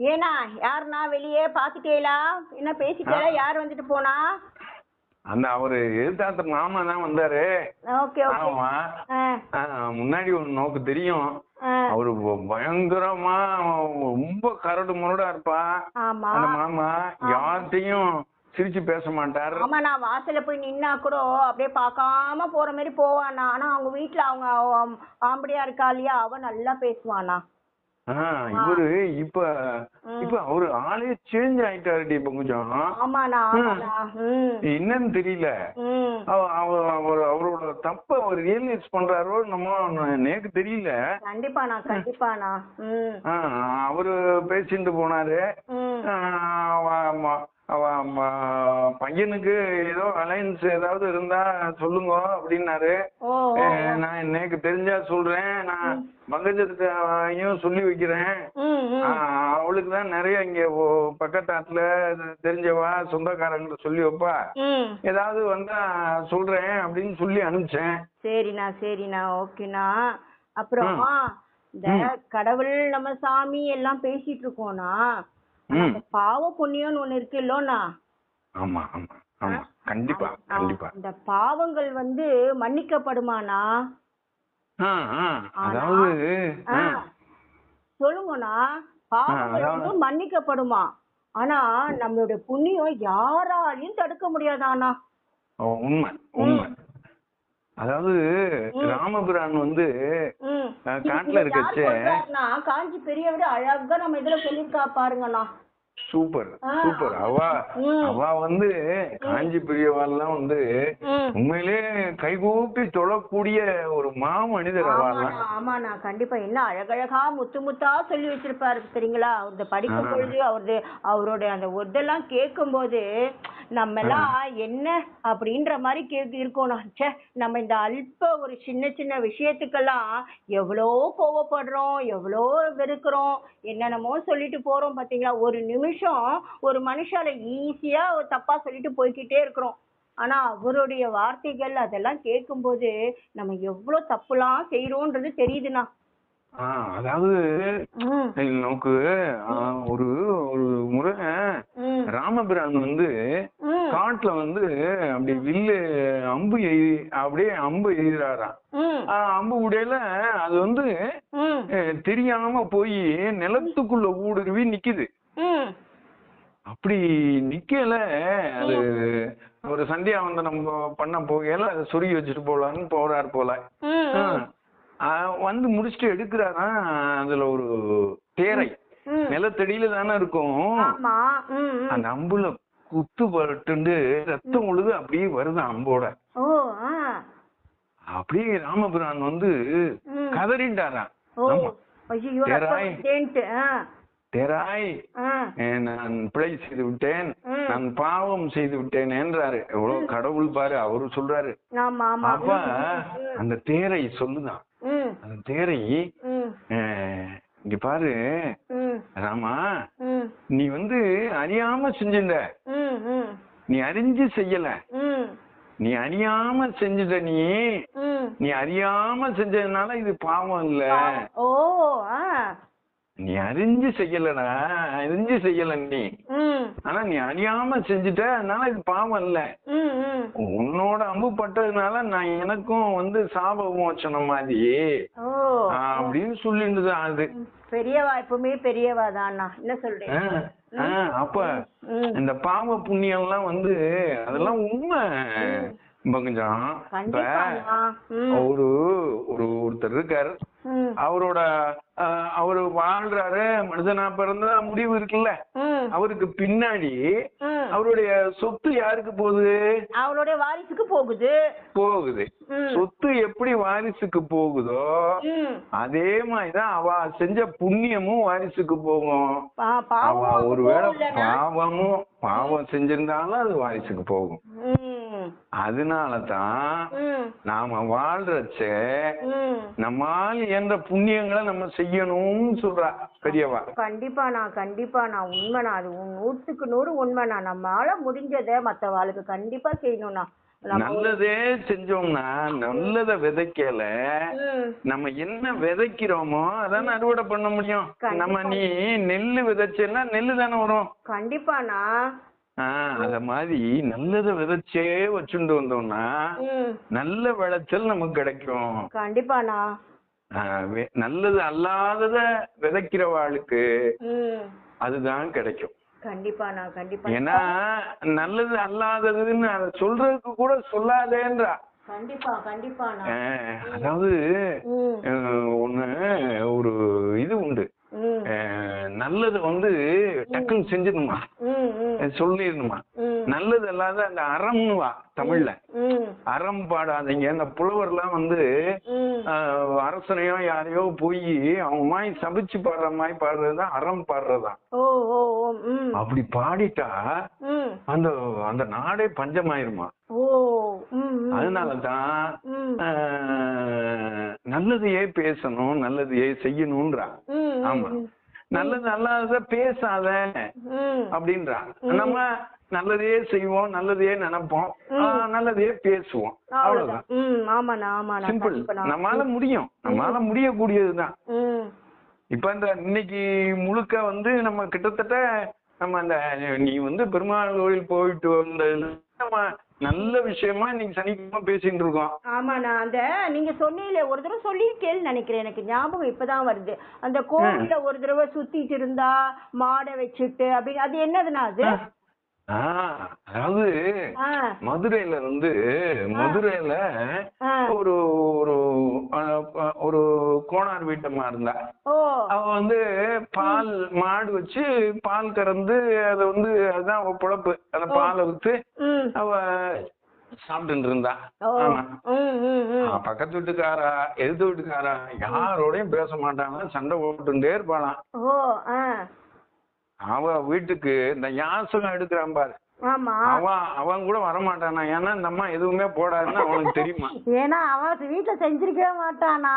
ஏனா யாருண்ணா வெளியே பாத்துட்டேலா என்ன பேசிட்டேலா? யார் வந்துட்டு போனா? அந்த அவரு எதிர்த்தாத்த மாமா தான் வந்தாரு. ஓகே ஆமா. முன்னாடி ஒரு நோக்கு தெரியும். அவரு பயங்கரமா ரொம்ப கரடு முரடா இருப்பா. அந்த மாமா யார்கிட்டயும் சிரிச்சு பேச மாட்டார். ஆமா நான் வாசல்ல போய் நின்னா கூட அப்படியே பார்க்காம போற மாதிரி போவானா. ஆனா அவங்க வீட்ல அவங்க அவ- ஆம்படியா இருக்கா இல்லையா? அவ நல்லா பேசுவானா. இவரு இப்ப இப்ப அவரு ஆளே சேஞ்ச் ஆயிட்டாருடி இப்ப கொஞ்சம். என்னன்னு தெரியல. அவர் அவரோட தப்ப அவர் ரியலைஸ் பண்றாரோ நம்ம நேக்கு தெரியல. கண்டிப்பாண்ணா கண்டிப்பாண்ணா. அவரு பேசிட்டு போனாரு. பையனுக்கு ஏதோ அலைன்ஸ் ஏதாவது இருந்தா சொல்லுங்க அப்படின்னாரு. நான் எனக்கு தெரிஞ்சா சொல்றேன். நான் பங்கஜத்தையும் சொல்லி வைக்கிறேன். அவளுக்கு தான் நிறைய இங்க பக்கத்தாத்துல தெரிஞ்சவா சொந்தக்காரங்க சொல்லி வைப்பா. ஏதாவது வந்தா சொல்றேன் அப்படின்னு சொல்லி அனுப்பிச்சேன். சரிண்ணா சரிண்ணா. ஓகேண்ணா. அப்புறமா இந்த. கடவுள் நம்ம சாமி எல்லாம் பேசிட்டு இருக்கோம்னா பாவ புண்ணியம்னு ஒண்ணு இருக்கு இல்லோண்ணா. ஆமா ஆமா ஆமா. கண்டிப்பா கண்டிப்பா. இந்த பாவங்கள் வந்து மன்னிக்கப்படுமாண்ணா? சொல்லுங்கண்ணா பாவங்கள் அதாவது- வந்து மன்னிக்கப்படுமா? ஆனா நம்மளுடைய புண்ணியம் யாராலையும் தடுக்க முடியாதாண்ணா. ஓ, உண்மை உண்மை. அதாவது ராமபிரான் வந்து காட்டுல இருக்கச்சே காஞ்சி பெரியவர் அழகா நம்ம இதுல சொல்லிருக்கா பாருங்கண்ணா. சூப்பர். சூப்பர் அவ ம். அவ வந்து காஞ்சி பெரியவாள்லாம் வந்து ம் உண்மையிலே கைகூப்பி தொழக்கூடிய ஒரு மாமனிதர் அவெல்லாம் ஆமாண்ணா ஆமாண்ணா கண்டிப்பா என்ன அழகழகா முத்து முத்தா சொல்லி வச்சிருப்பாரு தெரியுங்களா அவரது படிக்கும். பொழுது அவரது அவருடைய அந்த இதெல்லாம் கேட்கும்போது நம்ம எல்லாம் என்ன அப்படின்ற மாதிரி கேக்கு இருக்கணும் ச்சே நம்ம இந்த அல்ப ஒரு சின்ன சின்ன விஷயத்துக்கெல்லாம் எவ்வளோ கோவப்படுறோம் எவ்வளோ வெறுக்கிறோம் என்னென்னமோ சொல்லிட்டு போறோம் பாத்தீங்களா? ஒரு நிமிஷம் ஒரு மனுஷால ஈஸியா தப்பா சொல்லிட்டு போய்க்கிட்டே இருக்கிறோம். ஆனா அவருடைய வார்த்தைகள் அதெல்லாம் கேட்கும்போது நம்ம எவ்வளவு தப்புலாம் செய்யறோன்றது தெரியுதுண்ணா. அதாவது நமக்கு ஒரு ஒரு முறை ராமபிரான் வந்து காட்டுல வந்து அப்படி வில்லு அம்பு எய்தி அப்படியே அம்பு எய்துறாராம். ம். ஆ, அம்பு உடையில அது வந்து தெரியாம போய் நிலத்துக்குள்ள ஊடுருவி நிக்குது. அப்படி நிக்கல. அது ஒரு சந்தியா வந்து நம்ம பண்ண போகையில அதை சொருகி வச்சுட்டு போலான்னு போறாரு போல. வந்து முடிச்சுட்டு எடுக்கிறாராம். அதுல ஒரு தேரை. நிலத்தடியில தானே இருக்கும். அந்த அம்புல குத்து பட்டுண்டு ரத்தம் உழுது அப்படியே வருது அம்போட அப்படியே ராமபிரான் வந்து. கதறிண்டாராம். தேராய். நான் பிழை செய்து விட்டேன். நான் பாவம் செய்து விட்டேன் என்றாரு. எவ்வளவு கடவுள் பாரு அவரு சொல்றாரு. அப்ப அந்த தேரை சொல்லுதான். அந்த தேரை இங்க பாரு. ராமா நீ வந்து அறியாம செஞ்சிருந்த நீ அறிஞ்சு செய்யல. நீ அறியாம செஞ்சுட்ட நீ. நீ அறியாம செஞ்சதுனால இது பாவம் இல்ல. நீ அறிஞ்சு செய்யலடா அறிஞ்சு செய்யல நீ. ஆனா நீ அறியாம செஞ்சுட்ட அதனால இது பாவம் இல்ல. உன்னோட அம்பு பட்டதுனால நான் எனக்கும் வந்து சாப விமோச்சனம் மாதிரி. அப்படின்னு சொல்லிட்டு அது பெரியவா எப்பவுமே பெரியவா தானா என்ன ஆஹ் அப்ப இந்த பாவ புண்ணியம் எல்லாம் வந்து அதெல்லாம் உண்மை. ம். ஒரு ஒரு ஒருத்தர் இருக்காரு. அவரோட அவரு வாழ்றாரு மனுஷனா பிறந்தா முடிவு இருக்குல்ல? அவருக்கு பின்னாடி அவருடைய சொத்து யாருக்கு போகுது? அவளுடைய வாரிசுக்கு போகுது. போகுது. சொத்து எப்படி வாரிசுக்கு போகுதோ அதே மாதிரிதான் அவ செஞ்ச புண்ணியமும் வாரிசுக்கு போகும். அவ ஒருவேளை? பாவமும் பாவம் செஞ்சிருந்தாலும் அது வாரிசுக்கு போகும். ம் அதனாலதான் ம். நாம வாழ்றச்ச நம்மால் என்ற புண்ணியங்களை நம்ம செய்யணும்னு சொல்றா பெரியவா. கண்டிப்பாண்ணா கண்டிப்பாண்ணா உண்மைண்ணா அது நூற்றுக்கு நூறு உண்மைண்ணா நம்மளால முடிஞ்சதை மற்றவாளுக்கு கண்டிப்பா செய்யணும்ண்ணா நம்ம நல்லதே செஞ்சோம்னா நல்லத விதைக்கல. நம்ம என்ன விதைக்கிறோமோ அதானே அறுவடை பண்ண முடியும். கண்டிப்பா. நம்ம நீ நெல்லு விதைச்சேன்னா நெல்லு தானே வரும். கண்டிப்பாண்ணா அத மாதிரி நல்லத விதைச்சே வச்சுட்டு வந்தோம்னா நல்ல விளைச்சல் நமக்கு கிடைக்கும். கண்டிப்பாண்ணா. நல்லது அல்லாதத விதைக்கிறவாளுக்கு ம். அதுதான் கிடைக்கும். கண்டிப்பாண்ணா கண்டிப்பா ஏன்னா நல்லது அல்லாததுன்னு அதை சொல்றதுக்கு கூட சொல்லாதேன்றா. கண்டிப்பா கண்டிப்பாண்ணா. ஆஹ் அதாவது ஒண்ணு ஒரு இது உண்டு. நல்லது வந்து டக்குன்னு செஞ்சிடணுமா? சொல்லிடணுமா? நல்லது அல்லாத அந்த அறம்னு வா தமிழ்ல. அறம் பாடாதீங்க. இந்த புலவர்லாம் வந்து ம். ஆஹ் அரசனையோ யாரையோ போய் அவங்க மாதிரி சபிச்சு பாடுற மாதிரி பாடுறதுதான் அறம் ம். அப்படி பாடிட்டா அந்த அந்த நாடே பஞ்சமாயிருமா? அதனாலதான் நல்லதையே பேசணும் நல்லதையே செய்யணும்ன்றா ஆமா. நல்லது அல்லாதத பேசாத ம். அப்படின்றா நம்ம நல்லதையே செய்வோம் நல்லதையே நினைப்போம். ஆஹ் நல்லதையே பேசுவோம். அவ்வளவுதான். சிம்பிள். நம்மளால முடியும். நம்மளால முடியக்கூடியதுதான். இப்ப இந்த இன்னைக்கு முழுக்க வந்து நம்ம கிட்டத்தட்ட நம்ம அந்த நீ வந்து பெருமாள் கோயில் போயிட்டு வந்ததுல நல்ல விஷயமா இன்னைக்கு சனிக்கிழமை பேசிட்டு இருக்கோம். ஆமாண்ணா அந்த நீங்க சொன்னீங்களே ஒரு தடவை சொல்லியிருக்கேன்னு நினைக்கிறேன். எனக்கு ஞாபகம் இப்பதான் வருது. அந்த கோவில்ல ஒரு தடவை சுத்திட்டு இருந்தா மாடை வச்சுட்டு அப்படின்னு அது என்னதுண்ணா அது? அதாவது மதுரையில வந்து மதுரையில ஒரு ஒரு ஒரு கோணார் வீட்டம்மா இருந்தா. அவ வந்து பால் மாடு வச்சு பால் கறந்து அதை வந்து அதுதான் அவ பொழப்பு. அந்த பாலை வித்து அவ சாப்பிட்டு இருந்தா. பக்கத்து வீட்டுக்காரா எதிர்த்து வீட்டுக்காரா யாரோடையும் பேச மாட்டாங்க சண்டை போட்டுட்டே இருப்பாளாம். ஓ ஆ அவ வீட்டுக்கு இந்த யாசகம் எடுக்கிறான் பாரு. ஆமா. அவன் அவன் கூட வரமாட்டானா? ஏன்னா இந்த அம்மா எதுவுமே போடாதுன்னு அவனுக்கு தெரியுமா? ஏன்னா அவன் வீட்டுல செஞ்சிருக்கவே மாட்டானா?